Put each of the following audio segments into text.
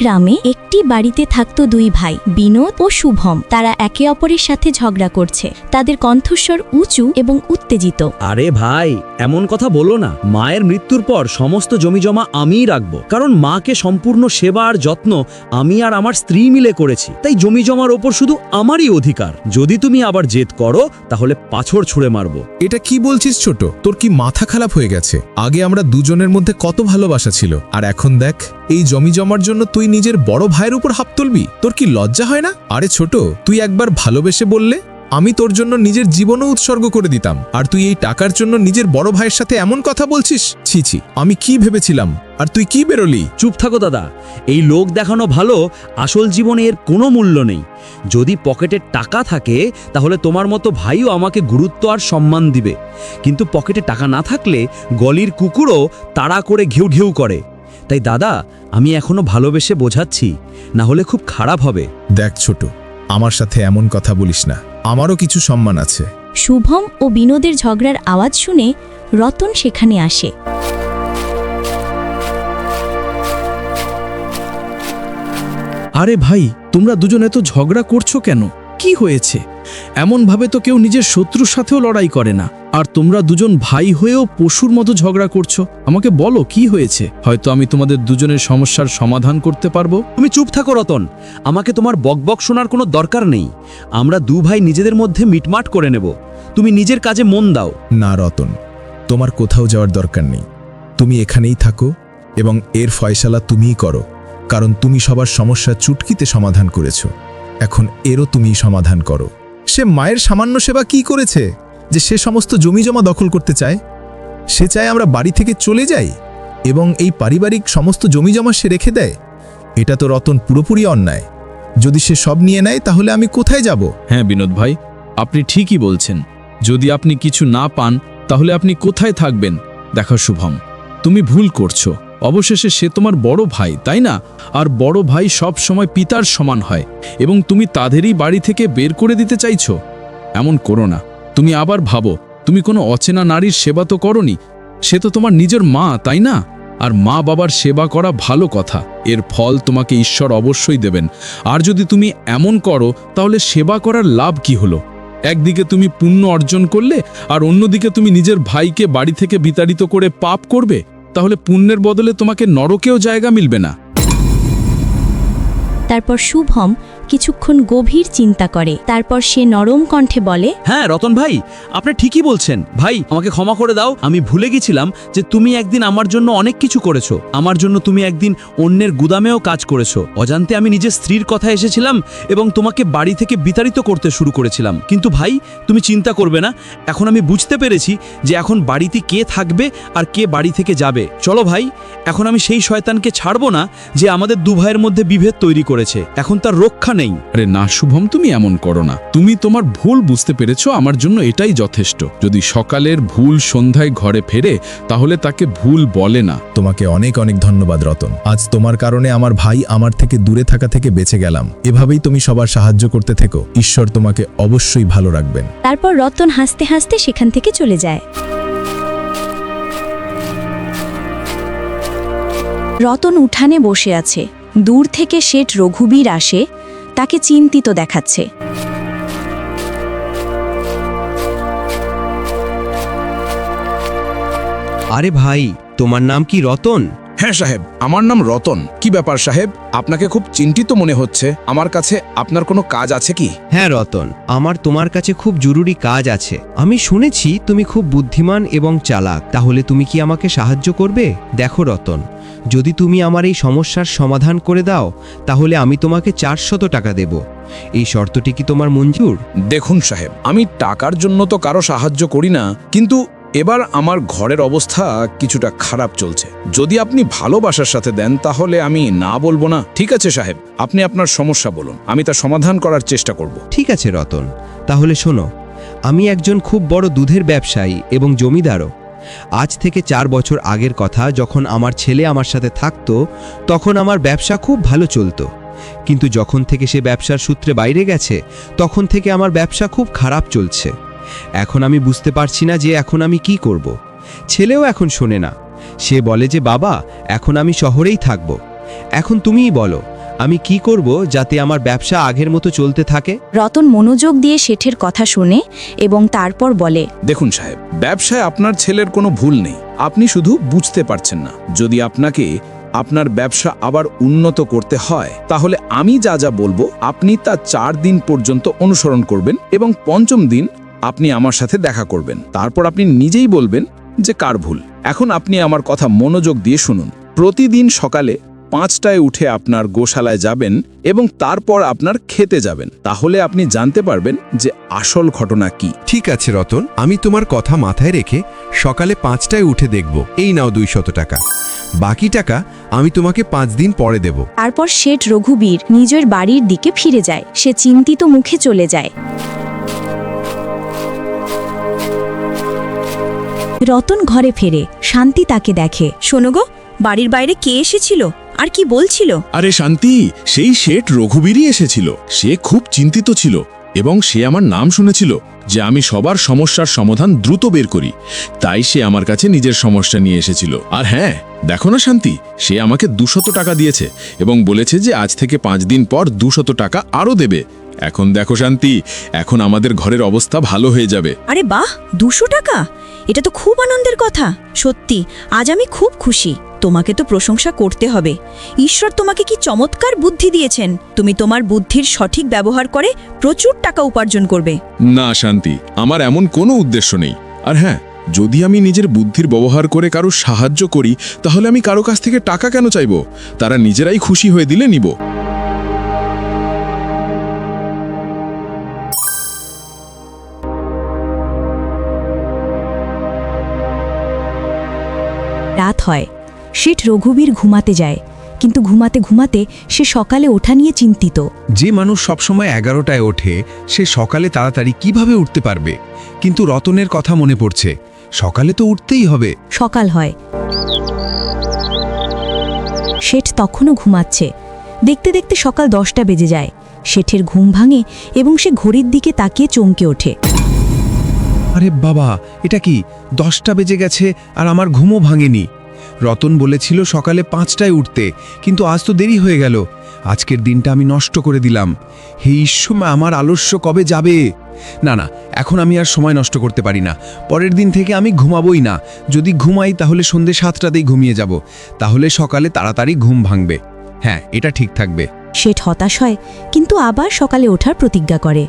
গ্রামে একটি বাড়িতে থাকতো দুই ভাই বিনোদ ও শুভম। তারা একে অপরের সাথে ঝগড়া করছে। তাদের কণ্ঠস্বর উঁচু এবং উত্তেজিত। আরে ভাই এমন কথা বলো না। মায়ের মৃত্যুর পর সমস্ত জমিজমা আমিই রাখব। কারণ মাকে সম্পূর্ণ সেবা আর যত্ন আমি আর আমার স্ত্রী মিলে করেছি। তাই জমিজমার ওপর শুধু আমারই অধিকার। যদি তুমি আবার জেদ করো তাহলে পাছর ছুঁড়ে মারবো। এটা কি বলছিস ছোট? তোর কি মাথা খারাপ হয়ে গেছে? আগে আমরা দুজনের মধ্যে কত ভালোবাসা ছিল। আর এখন দেখ এই জমি জমার জন্য তুই নিজের বড় ভাইয়ের উপর হাত তুলবি? তোর কি লজ্জা হয় না? আরে ছোট, তুই একবার ভালোবেসে বললে আমি তোর জন্য নিজের জীবনও উৎসর্গ করে দিতাম। আর তুই এই টাকার জন্য নিজের বড় ভাইয়ের সাথে এমন কথা বলছিস? ছি ছি, আমি কি ভেবেছিলাম? আর তুই কি বেরোলি? চুপ থাকো দাদা, এই লোক দেখানো ভালো, আসল জীবনে এর কোনো মূল্য নেই। যদি পকেটে টাকা থাকে, তাহলে তোমার মতো ভাইও আমাকে গুরুত্ব আর সম্মান দিবে। কিন্তু পকেটে টাকা না থাকলে গলির কুকুরও তাড়া করে ঘেউ ঘেউ করে। তাই দাদা আমি এখনও ভালোবেসে বোঝাচ্ছি না হলে খুব খারাপ হবে। দেখ ছোট আমার সাথে এমন কথা বলিস না। আমারও কিছু সম্মান আছে। শুভম ও বিনোদের ঝগড়ার আওয়াজ শুনে রতন সেখানে আসে। আরে ভাই তোমরা দুজন এত ঝগড়া করছ কেন? কি হয়েছে? এমনভাবে তো কেউ নিজের শত্রুর সাথেও লড়াই করে না। আর তোমরা দুজন ভাই হয়েও পশুর মতো ঝগড়া করছ। আমাকে বলো কি হয়েছে? হয়তো আমি তোমাদের দুজনের সমস্যার সমাধান করতে পারব। তুমি চুপ থাকো রতন। আমাকে তোমার বকবক শোনার কোনো দরকার নেই। আমরা দু ভাই নিজেদের মধ্যে মিটমাট করে নেব। তুমি নিজের কাজে মন দাও। না রতন। তোমার কোথাও যাওয়ার দরকার নেই। তুমি এখানেই থাকো এবং এর ফয়সালা তুমিই করো কারণ তুমি সবার সমস্যা চুটকিতে সমাধান করেছ। এখন এরও তুমিই সমাধান করো। সে মায়ের সামান্য সেবা কি করেছে? যে সে সমস্ত জমি জমা দখল করতে চায়, সে চায় আমরা বাড়ি থেকে চলে যাই এবং এই পারিবারিক সমস্ত জমি জমা সে রেখে দেয়। এটা তো রতন পুরোপুরি অন্যায়। যদি সে সব নিয়ে নেয়, তাহলে আমি কোথায় যাব? হ্যাঁ বিনোদ ভাই, আপনি ঠিকই বলছেন। যদি আপনি কিছু না পান, তাহলে আপনি কোথায় থাকবেন? দেখো, শুভম, তুমি ভুল করছ। অবশেষে সে তোমার বড় ভাই, তাই না? আর বড় ভাই সব সময় পিতার সমান হয় এবং তুমি তাদেরই বাড়ি থেকে বের করে দিতে চাইছো। এমন করো না। তুমি আবার ভাবো, তুমি কোনো অচেনা নারীর সেবা তো করনি, সে তো তোমার নিজের মা, তাই না? আর মা বাবার সেবা করা ভালো কথা, এর ফল তোমাকে ঈশ্বর অবশ্যই দেবেন। আর যদি তুমি এমন করো, তাহলে সেবা করার লাভ কি হলো? একদিকে তুমি পুণ্য অর্জন করলে, আর অন্যদিকে তুমি নিজের ভাইকে বাড়ি থেকে বিতাড়িত করে পাপ করবে, তাহলে পুণ্যের বদলে তোমাকে নরকেও জায়গা মিলবে না। তারপর শুভম কিছুক্ষণ গভীর চিন্তা করে। তারপর সে নরম কণ্ঠে বলে হ্যাঁ রতন ভাই, আপনি ঠিকই বলছেন। ভাই, আমাকে ক্ষমা করে দাও, আমি ভুলে গেছিলাম যে তুমি একদিন আমার জন্য অনেক কিছু করেছ। আমার জন্য তুমি একদিন অন্যের গুদামেও কাজ করেছ। অজান্তে আমি নিজের স্ত্রীর কথা এসেছিলাম এবং তোমাকে বাড়ি থেকে বিতাড়িত করতে শুরু করেছিলাম। কিন্তু ভাই, তুমি চিন্তা করবে না, এখন আমি বুঝতে পেরেছি যে এখন বাড়িতে কে থাকবে আর কে বাড়ি থেকে যাবে। চলো ভাই, এখন আমি সেই শয়তানকে ছাড়বো না যে আমাদের দুভাইয়ের মধ্যে বিভেদ তৈরি করেছে। এখন তার রক্ষা নেই। আরে না শুভম তুমি এমন করো না। তুমি তোমার ভুল বুঝতে পেরেছ আমার জন্য এটাই যথেষ্ট। যদি সকালের ভুল সন্ধ্যায় ঘরে ফেরে তাহলে তাকে ভুল বলে না। তোমাকে অনেক অনেক ধন্যবাদ রতন। আজ তোমার কারণে আমার ভাই আমার থেকে দূরে থাকা থেকে বেঁচে গেলাম। এভাবেই তুমি সবার সাহায্য করতে থেকো। ঈশ্বর তোমাকে অবশ্যই ভালো রাখবেন। তারপর রতন হাসতে হাসতে সেখান থেকে চলে যায়। রতন উঠানে বসে আছে। দূর থেকে শেঠ রঘুবীর আসে তাকে চিন্তিত দেখাচ্ছে। আরে ভাই তোমার নাম কি রতন? হ্যাঁ সাহেব আমার নাম রতন। কি ব্যাপার সাহেব? আপনাকে খুব চিন্তিত মনে হচ্ছে। আমার কাছে আপনার কোনো কাজ আছে কি? হ্যাঁ রতন আমার তোমার কাছে খুব জরুরি কাজ আছে। আমি শুনেছি তুমি খুব বুদ্ধিমান এবং চালাক। তাহলে তুমি কি আমাকে সাহায্য করবে? দেখো রতন। যদি তুমি আমার এই সমস্যার সমাধান করে দাও তাহলে আমি তোমাকে চারশত টাকা দেব। এই শর্তটি কি তোমার মঞ্জুর? দেখুন সাহেব আমি টাকার জন্য তো কারও সাহায্য করি না কিন্তু এবার আমার ঘরের অবস্থা কিছুটা খারাপ চলছে। যদি আপনি ভালোবাসার সাথে দেন তাহলে আমি না বলব না। ঠিক আছে সাহেব আপনি আপনার সমস্যা বলুন আমি তা সমাধান করার চেষ্টা করব। ঠিক আছে রতন তাহলে শোনো আমি একজন খুব বড় দুধের ব্যবসায়ী এবং জমিদারও। আজ থেকে চার বছর আগের কথা, যখন আমার ছেলে আমার সাথে থাকতো, তখন আমার ব্যবসা খুব ভালো চলতো। কিন্তু যখন থেকে সে ব্যবসার সূত্রে বাইরে গেছে, তখন থেকে আমার ব্যবসা খুব খারাপ চলছে। এখন আমি বুঝতে পারছি না যে এখন আমি কি করব। ছেলেও এখন শোনে না। সে বলে যে, বাবা, এখন আমি শহরেই থাকব। এখন তুমিই বলো আমি কি করব যাতে আমার ব্যবসা আগের মতো চলতে থাকে? রতন মনোযোগ দিয়ে শেঠের কথা শুনে এবং তারপর বলে দেখুন সাহেব ব্যবসায় আপনার ছেলের কোনো ভুল নেই। আপনি শুধু বুঝতে পারছেন না। যদি আপনাকে আপনার ব্যবসা আবার উন্নত করতে হয় তাহলে আমি যা যা বলব আপনি তা চার দিন পর্যন্ত অনুসরণ করবেন এবং পঞ্চম দিন আপনি আমার সাথে দেখা করবেন। তারপর আপনি নিজেই বলবেন যে কার ভুল। এখন আপনি আমার কথা মনোযোগ দিয়ে শুনুন। প্রতিদিন সকালে পাঁচটায় উঠে আপনার গোশালায় যাবেন এবং তারপর আপনার খেতে যাবেন। তাহলে আপনি জানতে পারবেন যে আসল ঘটনা কি। ঠিক আছে রতন। আমি তোমার কথা মাথায় রেখে সকালে পাঁচটায় উঠে দেখব। এই নাও দুই শত টাকা। বাকি টাকা আমি তোমাকে পাঁচ দিন পরে দেব। তারপর শেঠ রঘুবীর নিজের বাড়ির দিকে ফিরে যায়। সে চিন্তিত মুখে চলে যায়। রতন ঘরে ফেরে শান্তি তাকে দেখে। শোনো গো বাড়ির বাইরে কে এসেছিল? আর কি বলছিল? আরে শান্তি সেই শেঠ রঘুবীরই এসেছিল। সে খুব চিন্তিত ছিল এবং সে আমার নাম শুনেছিল যে আমি সবার সমস্যার সমাধান দ্রুত বের করি। তাই সে আমার কাছে নিজের সমস্যা নিয়ে এসেছিল। আর হ্যাঁ দেখো না শান্তি সে আমাকে দুশত টাকা দিয়েছে এবং বলেছে যে আজ থেকে পাঁচ দিন পর দুশত টাকা আরও দেবে। এখন দেখো শান্তি এখন আমাদের ঘরের অবস্থা ভালো হয়ে যাবে। আরে বাহ দুশো টাকা? এটা তো খুব আনন্দের কথা। সত্যি আজ আমি খুব খুশি। তোমাকে তো প্রশংসা করতে হবে। ঈশ্বর তোমাকে কি চমৎকার বুদ্ধি দিয়েছেন? তুমি তোমার বুদ্ধির সঠিক ব্যবহার করে প্রচুর টাকা উপার্জন করবে। না শান্তি আমার এমন কোনো উদ্দেশ্য নেই। আর হ্যাঁ যদি আমি নিজের বুদ্ধির ব্যবহার করে কারও সাহায্য করি তাহলে আমি কারও কাছ থেকে টাকা কেন চাইব? তারা নিজেরাই খুশি হয়ে দিলে নিব। রাত হয়। শেঠ রঘুবীর ঘুমাতে যায় কিন্তু ঘুমাতে ঘুমাতে সে সকালে ওঠা নিয়ে চিন্তিত। যে মানুষ সবসময় এগারোটায় ওঠে সে সকালে তাড়াতাড়ি কীভাবে উঠতে পারবে? কিন্তু রতনের কথা মনে পড়ছে সকালে তো উঠতেই হবে। সকাল হয়। শেঠ তখনও ঘুমাচ্ছে। দেখতে দেখতে সকাল দশটা বেজে যায়। শেঠের ঘুম ভাঙে এবং সে ঘড়ির দিকে তাকিয়ে চমকে ওঠে। আরে বাবা এটা কি? দশটা বেজে গেছে আর আমার ঘুমও ভাঙেনি। রতন বলেছিল সকালে পাঁচটায় উঠতে, কিন্তু আজ তো দেরি হয়ে গেল। আজকের দিনটা আমি নষ্ট করে দিলাম। হে ঈশ্বর আমার আলস্য কবে যাবে? না না, এখন আমি আর সময় নষ্ট করতে পারি না। পরের দিন থেকে আমি ঘুমাবই না। যদি ঘুমাই, তাহলে সন্ধে সাতটাতেই ঘুমিয়ে যাব। তাহলে সকালে তাড়াতাড়ি ঘুম ভাঙবে। হ্যাঁ এটা ঠিক থাকবে। শেঠ হতাশ হয়, কিন্তু আবার সকালে ওঠার প্রতিজ্ঞা করে।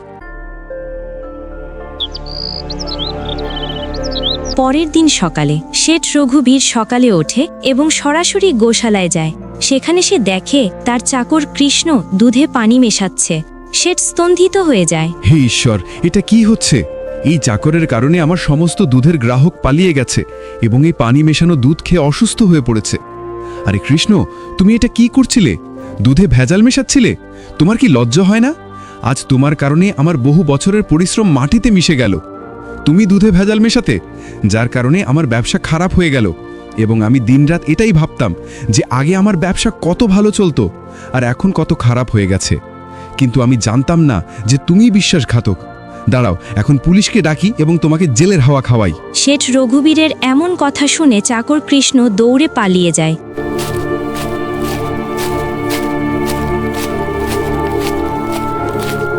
পরের দিন সকালে শেঠ রঘুবীর সকালে ওঠে এবং সরাসরি গোশালায় যায়। সেখানে সে দেখে তার চাকর কৃষ্ণ দুধে পানি মেশাচ্ছে। শেঠ স্তন্ধিত হয়ে যায়। হে ঈশ্বর, এটা কি হচ্ছে? এই চাকরের কারণে আমার সমস্ত দুধের গ্রাহক পালিয়ে গেছে এবং এই পানি মেশানো দুধ খেয়ে অসুস্থ হয়ে পড়েছে। আরে কৃষ্ণ, তুমি এটা কি করছিলে? দুধে ভেজাল মেশাচ্ছিলে? তোমার কি লজ্জা হয় না? আজ তোমার কারণে আমার বহু বছরের পরিশ্রম মাটিতে মিশে গেল। তুমি দুধে ভেজাল মেশাতে? যার কারণে আমার ব্যবসা খারাপ হয়ে গেল। এবং আমি দিনরাত এটাই ভাবতাম যে আগে আমার ব্যবসা কত ভালো চলতো আর এখন কত খারাপ হয়ে গেছে। কিন্তু আমি জানতাম না যে তুমি বিশ্বাসঘাতক। দাঁড়াও, এখন পুলিশকে ডাকি এবং তোমাকে জেলের হাওয়া খাওয়াই। শেঠ রঘুবীরের এমন কথা শুনে চাকর কৃষ্ণ দৌড়ে পালিয়ে যায়।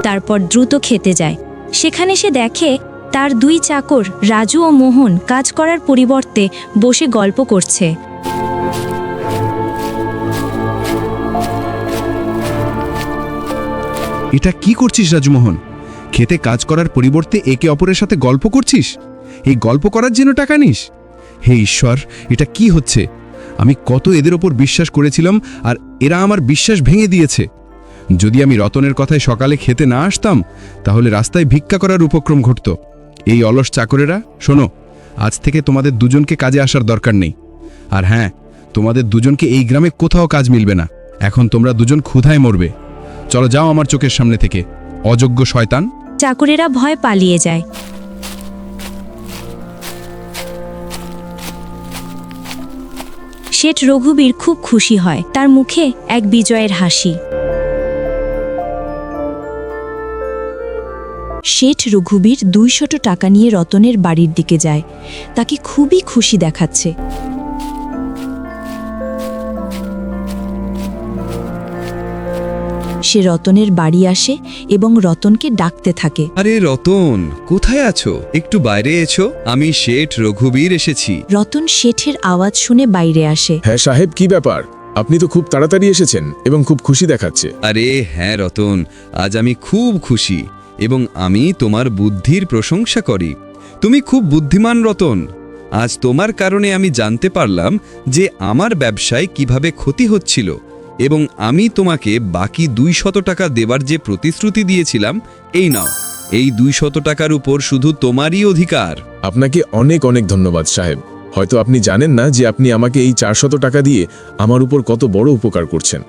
তারপর দ্রুত খেতে যায়। সেখানে সে দেখে তার দুই চাকর, রাজু ও মোহন, কাজ করার পরিবর্তে বসে গল্প করছে। এটা কি করছিস রাজমোহন খেতে কাজ করার পরিবর্তে একে অপরের সাথে গল্প করছিস? এই গল্প করার জন্য টাকা নিস? হে ঈশ্বর, এটা কি হচ্ছে? আমি কত এদের ওপর বিশ্বাস করেছিলাম আর এরা আমার বিশ্বাস ভেঙে দিয়েছে। যদি আমি রতনের কথায় সকালে খেতে না আসতাম, তাহলে রাস্তায় ভিক্ষা করার উপক্রম ঘটত। এই অলস চাকরেরা, শোনো, আজ থেকে তোমাদের দুজনকে কাজে আসার দরকার নেই। আর হ্যাঁ তোমাদের দুজনকে এই গ্রামে কোথাও কাজ মিলবে না। এখন তোমরা দুজন ক্ষুধায় মরবে। চলো যাও আমার চোখের সামনে থেকে। অযোগ্য শয়তান। চাকরেরা ভয় পালিয়ে যায়। শেঠ রঘুবীর খুব খুশি হয়। তার মুখে এক বিজয়ের হাসি। শেঠ রঘুবীর দুইশত টাকা নিয়ে রতনের বাড়ির দিকে যায়। তাকে খুবই খুশি দেখাচ্ছে। সে রতনের বাড়ি আসে এবং রতনকে ডাকতে থাকে। আরে রতন কোথায় আছো? একটু বাইরে এছো আমি শেঠ রঘুবীর এসেছি। রতন শেঠের আওয়াজ শুনে বাইরে আসে। হ্যাঁ সাহেব কি ব্যাপার? আপনি তো খুব তাড়াতাড়ি এসেছেন এবং খুব খুশি দেখাচ্ছে। আরে হ্যাঁ রতন আজ আমি খুব খুশি। এবং আমি তোমার বুদ্ধির প্রশংসা করি। তুমি খুব বুদ্ধিমান রতন। আজ তোমার কারণে আমি জানতে পারলাম যে আমার ব্যবসায় কীভাবে ক্ষতি হচ্ছিল এবং আমি তোমাকে বাকি দুই শত টাকা দেবার যে প্রতিশ্রুতি দিয়েছিলাম, এই নাও। এই দুই শত টাকার উপর শুধু তোমারই অধিকার। আপনাকে অনেক অনেক ধন্যবাদ, সাহেব। হয়তো আপনি জানেন না যে আপনি আমাকে এই চারশত টাকা দিয়ে আমার উপর কত বড় উপকার করছেন।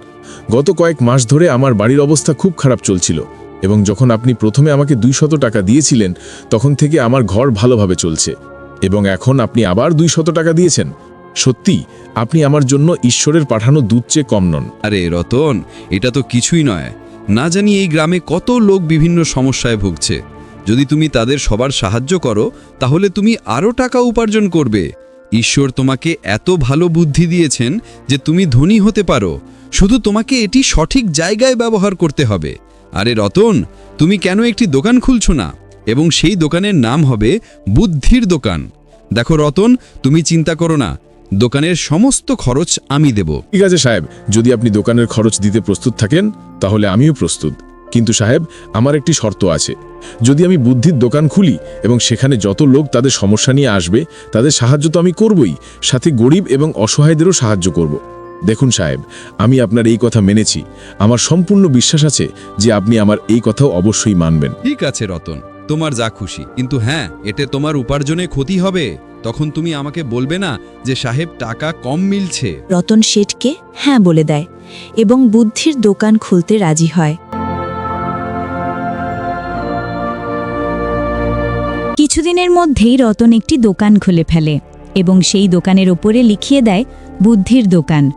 গত কয়েক মাস ধরে আমার বাড়ির অবস্থা খুব খারাপ চলছিল। এবং যখন আপনি প্রথমে আমাকে দুই শত টাকা দিয়েছিলেন, তখন থেকে আমার ঘর ভালোভাবে চলছে। এবং এখন আপনি আবার দুই শত টাকা দিয়েছেন। সত্যি, আপনি আমার জন্য ঈশ্বরের পাঠানো দুধ চেয়ে কম নন। আরে, রতন, এটা তো কিছুই নয়। না জানি এই গ্রামে কত লোক বিভিন্ন সমস্যায় ভুগছে। যদি তুমি তাদের সবার সাহায্য করো, তাহলে তুমি আরও টাকা উপার্জন করবে। ঈশ্বর তোমাকে এত ভালো বুদ্ধি দিয়েছেন যে তুমি ধনী হতে পারো। শুধু তোমাকে এটি সঠিক জায়গায় ব্যবহার করতে হবে। আরে রতন, তুমি কেন একটি দোকান খুলছো না? এবং সেই দোকানের নাম হবে বুদ্ধির দোকান। দেখো রতন, তুমি চিন্তা করো না, দোকানের সমস্ত খরচ আমি দেব। ঠিক আছে সাহেব, যদি আপনি দোকানের খরচ দিতে প্রস্তুত থাকেন, তাহলে আমিও প্রস্তুত। কিন্তু সাহেব, আমার একটি শর্ত আছে। যদি আমি বুদ্ধির দোকান খুলি এবং সেখানে যত লোক তাদের সমস্যা নিয়ে আসবে, তাদের সাহায্য তো আমি করবই, সাথে গরিব এবং অসহায়দেরও সাহায্য করব। দেখুন সাহেব আমি আপনার এই কথা মেনেছি। আমার সম্পূর্ণ বিশ্বাস আছে যে আপনি আমার এই কথাও অবশ্যই মানবেন। ঠিক আছে রতন। তোমার যা খুশি। কিন্তু হ্যাঁ এতে তোমার উপার্জনে ক্ষতি হবে। তখন তুমি আমাকে বলবে না যে সাহেব টাকা কম মিলছে। রতন শেঠকে হ্যাঁ বলে দেয় এবং বুদ্ধির দোকান খুলতে রাজি হয়। কিছুদিনের মধ্যেই রতন একটি দোকান খুলে ফেলে এবং সেই দোকানের ওপরে লিখিয়ে দেয় বুদ্ধির দোকান।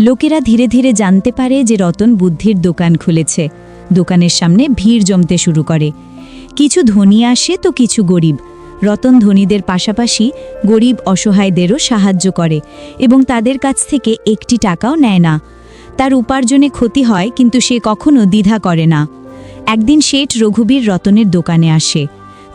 লোকেরা ধীরে ধীরে জানতে পারে যে রতন বুদ্ধির দোকান খুলেছে। দোকানের সামনে ভিড় জমতে শুরু করে। কিছু ধনী আসে তো কিছু গরিব। রতন ধনীদের পাশাপাশি গরিব অসহায়দেরও সাহায্য করে এবং তাদের কাছ থেকে একটি টাকাও নেয় না। তার উপার্জনে ক্ষতি হয় কিন্তু সে কখনো দ্বিধা করে না। একদিন শেঠ রঘুবীর রতনের দোকানে আসে।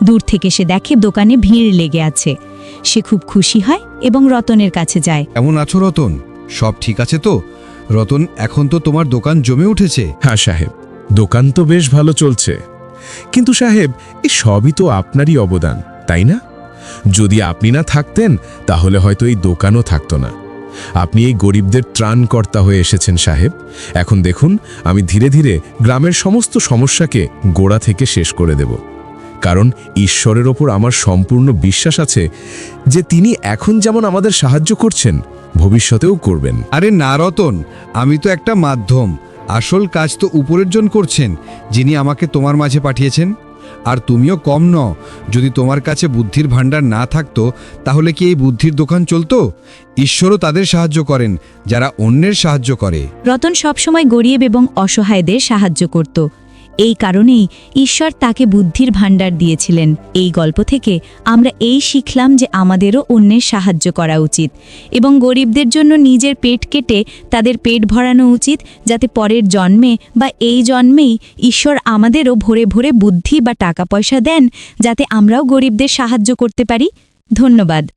দূর থেকে সে দেখে দোকানে ভিড় লেগে আছে। সে খুব খুশি হয় এবং রতনের কাছে যায়। এমন আছো রতন? সব ঠিক আছে তো? রতন, এখন তো তোমার দোকান জমে উঠেছে। হ্যাঁ সাহেব। দোকান তো বেশ ভালো চলছে। কিন্তু সাহেব এই সবই তো আপনারই অবদান, তাই না? যদি আপনি না থাকতেন, তাহলে হয়তো এই দোকানও থাকতো না। আপনি এই গরিবদের ত্রাণকর্তা হয়ে এসেছেন, সাহেব। এখন দেখুন, আমি ধীরে ধীরে গ্রামের সমস্ত সমস্যাকে গোড়া থেকে শেষ করে দেব। কারণ ঈশ্বরের ওপর আমার সম্পূর্ণ বিশ্বাস আছে যে তিনি এখন যেমন আমাদের সাহায্য করছেন ভবিষ্যতেও করবেন। আরে না রতন আমি তো একটা মাধ্যম। আসল কাজ তো উপরের জন করছেন যিনি আমাকে তোমার মাঝে পাঠিয়েছেন। আর তুমিও কম ন যদি তোমার কাছে বুদ্ধির ভাণ্ডার না থাকতো তাহলে কি এই বুদ্ধির দোকান চলতো? ঈশ্বরও তাদের সাহায্য করেন যারা অন্যের সাহায্য করে। রতন সবসময় গরিব এবং অসহায়দের সাহায্য করত। এই কারণেই ঈশ্বর তাকে বুদ্ধির ভাণ্ডার দিয়েছিলেন। এই গল্প থেকে আমরা এই শিখলাম যে আমাদেরও অন্যের সাহায্য করা উচিত এবং গরিবদের জন্য নিজের পেট কেটে তাদের পেট ভরানো উচিত যাতে পরের জন্মে বা এই জন্মেই ঈশ্বর আমাদেরও ভরে ভরে বুদ্ধি বা টাকা পয়সা দেন যাতে আমরাও গরিবদের সাহায্য করতে পারি। ধন্যবাদ।